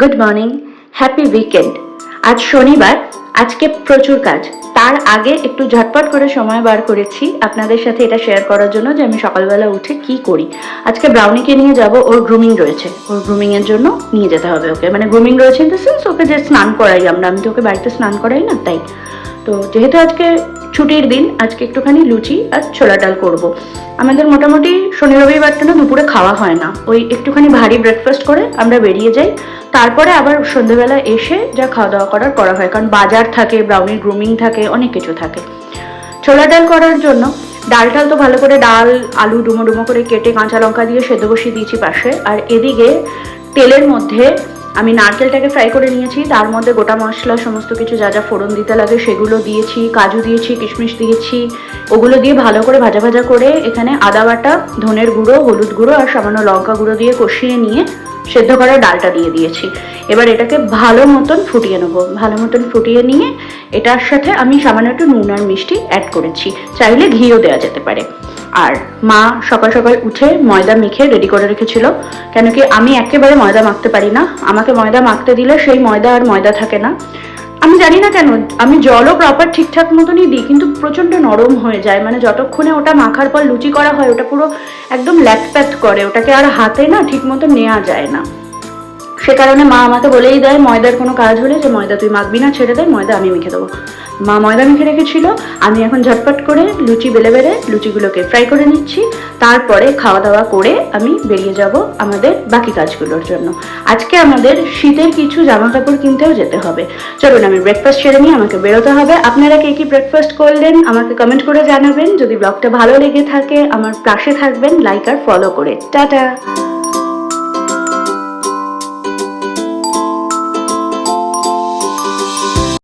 Good morning, happy weekend. আজ শনিবার, আজকে প্রচুর কাজ। তার আগে একটু ঝটপট করে সময় বার করেছি আপনাদের সাথে এটা শেয়ার করার জন্য যে আমি সকালবেলা উঠে কি করি। আজকে ব্রাউনিকে নিয়ে যাব, ওর গ্রুমিং রয়েছে। ওর গ্রুমিং এর জন্য নিয়ে যেতে হবে ওকে। মানে গ্রুমিং রয়েছে ইন দ্য সেন্স ওকে যে স্নান করাই আমরা। আমি তো ওকে বাড়িতে স্নান করাই না, তাই। তো যেহেতু আজকে ছুটির দিন, আজকে একটুখানি লুচি আর ছোলা ডাল করব। আমাদের মোটামুটি শনি রবিবারটা না, দুপুরে খাওয়া হয় না। ওই একটুখানি ভারী ব্রেকফাস্ট করে আমরা বেরিয়ে যাই। তারপরে আবার সন্ধ্যেবেলা এসে যা খাওয়া দাওয়া করার করা হয়, কারণ বাজার থাকে ব্রাউনির গ্রুমিং থাকে, অনেক কিছু থাকে। ছোলা ডাল করার জন্য ডাল টাল তো ভালো করে ডাল, আলু ডুমো ডুমো করে কেটে কাঁচা লঙ্কা দিয়ে সেদ্ধ বসিয়ে দিয়েছি পাশে। আর এদিকে তেলের মধ্যে আমি নারকেলটাকে ফ্রাই করে নিয়েছি, তার মধ্যে গোটা মশলা, সমস্ত কিছু যা যা ফোড়ন দিতে লাগে সেগুলো দিয়েছি, কাজু দিয়েছি, কিশমিশ দিয়েছি, ওগুলো দিয়ে ভালো করে ভাজা ভাজা করে এখানে আদা বাটা, ধনের গুঁড়ো, হলুদ গুঁড়ো আর সামান্য লঙ্কা গুঁড়ো দিয়ে কষিয়ে নিয়ে সেদ্ধ করা ডালটা দিয়ে দিয়েছি। এবার এটাকে ভালো মতন ফুটিয়ে নেব। ভালো মতন ফুটিয়ে নিয়ে এটার সাথে আমি সামান্য একটু নুন আর মিষ্টি অ্যাড করেছি। চাইলে ঘিও দেওয়া যেতে পারে। আর মা সকাল সকাল উঠে ময়দা মেখে রেডি করে রেখেছিল। কেন কি আমি একেবারে ময়দা মাখতে পারি না। আমাকে ময়দা মাখতে দিলে সেই ময়দা আর ময়দা থাকে না। আমি জানি না কেন, আমি জলও প্রপার ঠিকঠাক মতনই দিই, কিন্তু প্রচণ্ড নরম হয়ে যায়। মানে যতক্ষণে ওটা মাখার পর লুচি করা হয়, ওটা পুরো একদম ল্যাটপ্যাট করে। ওটাকে আর হাতে না ঠিক মতো নেওয়া যায় না। সে কারণে মা আমাকে বলেই দেয়, ময়দার কোনো কাজ হলে যে ময়দা তুই মাখবি না, ছেড়ে দেয় ময়দা আমি মেখে দেবো। মা ময়দা মেখে রেখেছিল, আমি এখন ঝটপট করে লুচি বেলে বেলে লুচিগুলোকে ফ্রাই করে নিচ্ছি, তারপরে খাওয়া দাওয়া করে আমি বেরিয়ে যাব আমাদের বাকি কাজগুলোর জন্য। আজকে আমাদের শীতের কিছু জামা কাপড় কিনতেও যেতে হবে। চলুন, আমি ব্রেকফাস্ট সেরে নিই, আমাকে বেরোতে হবে। আপনারা কে কি ব্রেকফাস্ট করলেন, আমাকে কমেন্ট করে জানাবেন। যদি ব্লগটা ভালো লেগে থাকে, আমার পাশে থাকবেন লাইক আর ফলো করে। টাটা!